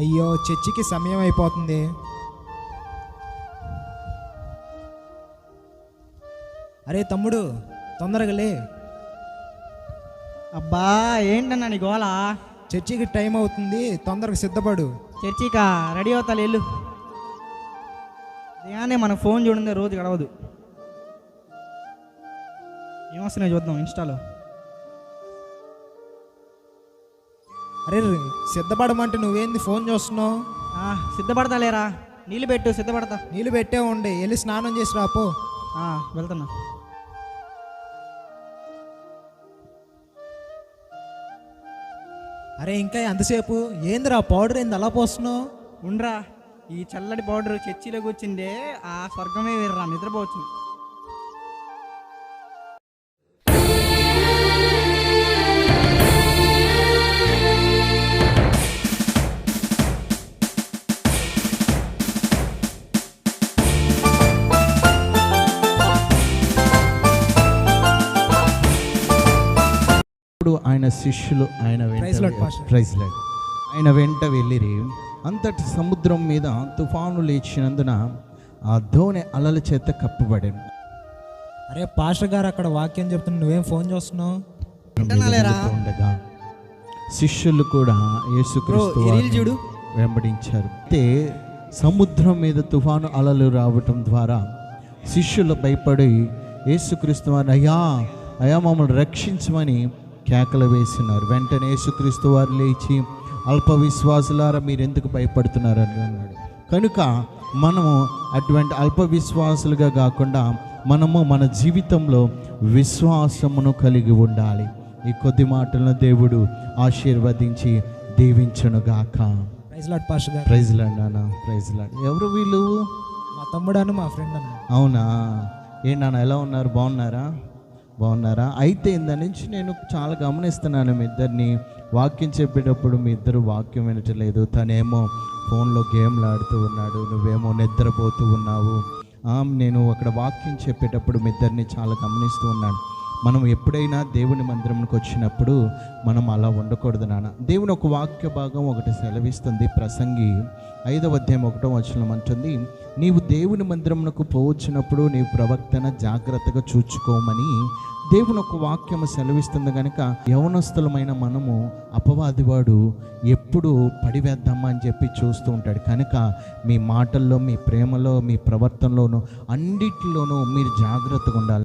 అయ్యో చర్చికి సమయం అయిపోతుంది. అరే తమ్ముడు తొందరగా లే. అబ్బా ఏంటన్నా నీ గోల? చర్చికి టైం అవుతుంది తొందరగా సిద్ధపడు. చర్చికా? రెడీ అవుతా వెళ్ళు. దిగానే మన ఫోన్ చూడండి రోజు గడవదు. ఏమొస్తున్నాయి చూద్దాం ఇన్స్టాలో. అరే సిద్ధపడమంటే నువ్వేంది ఫోన్ చూస్తున్నావు? ఆ, సిద్ధపడతా లేరా? నీళ్ళు పెట్టు సిద్ధపడతా. నీళ్ళు పెట్టే ఉండే వెళ్ళి స్నానం చేసి రాపో వెళ్తున్నా. అరే ఇంకా ఎంతసేపు? ఏందిరా పౌడర్ ఏంది అలా పోస్తున్నావు? ఉండ్రా ఈ చల్లటి పౌడర్ చర్చిలో కూర్చుండే ఆ స్వర్గమే వేర్రా నిద్రపోవచ్చు. ఇప్పుడు ఆయన శిష్యులు ఆయన. ప్రైజ్. ఆయన వెంట వెళ్ళిరి అంతటి సముద్రం మీద తుఫాను లేచినందున ఆ ధోని అలల చేత కప్పబడాను అరే పాస్టర్ గారు అక్కడ వాక్యం చెప్తున్నా నువ్వేం ఫోన్ చూస్తున్నావు? ఉండగా శిష్యులు కూడా యేసుక్రీస్తు చూడు. వెంబడించారు అయితే సముద్రం మీద తుఫాను అలలు రావటం ద్వారా శిష్యులు భయపడి యేసుక్రీస్తు అయ్యా అయ్యా మమ్మల్ని రక్షించమని కేకలు వేసినారు. వెంటనే యేసుక్రీస్తు వారు లేచి అల్ప విశ్వాసులారా మీరు ఎందుకు భయపడుతున్నారు అని అన్నాడు. కనుక మనము అటువంటి అల్ప విశ్వాసులుగా కాకుండా మనము మన జీవితంలో విశ్వాసమును కలిగి ఉండాలి. ఈ కొద్ది మాటలను దేవుడు ఆశీర్వదించి దీవించనుగాక ప్రైజ్ లాడ్ పాస్టర్ గారు. ప్రైజ్ లాడ్ నాన్న ప్రైజ్ లాడ్ ఎవరు వీళ్ళు? మా తమ్ముడు అను మా ఫ్రెండ్ అన్న అవునా? ఏ నాన్న ఎలా ఉన్నారు? బాగున్నారా? బాగున్నారా? అయితే ఇందా నుంచి నేను చాలా గమనిస్తున్నాను మీ ఇద్దరిని. వాక్యం చెప్పేటప్పుడు మీ ఇద్దరు వాక్యం వినట్లేదు. తనేమో ఫోన్లో గేమ్లు ఆడుతూ ఉన్నాడు. నువ్వేమో నిద్రపోతూ ఉన్నావు. నేను అక్కడ వాక్యం చెప్పేటప్పుడు మీ ఇద్దరిని చాలా గమనిస్తూ ఉన్నాను. మనం ఎప్పుడైనా దేవుని మందిరంకి వచ్చినప్పుడు మనం అలా ఉండకూడదు నాన్న. దేవుని ఒక వాక్య భాగం ఒకటి సెలవిస్తుంది. ప్రసంగి ఐదవ అధ్యాయం ఒకటో వచనం అంటుంది నీవు దేవుని మందిరమునకు పోవచ్చినప్పుడు నీవు ప్రవర్తన జాగ్రత్తగా చూచుకోమని దేవుని ఒక వాక్యము సెలవిస్తుంది కనుక యవనస్తులమైన మనము అపవాదివాడు ఎప్పుడు పడివేద్దామా అని చెప్పి చూస్తూ ఉంటాడు. కనుక మీ మాటల్లో మీ ప్రేమలో మీ ప్రవర్తనలోనూ అన్నిటిలోనూ మీరు జాగ్రత్తగా ఉండాలి.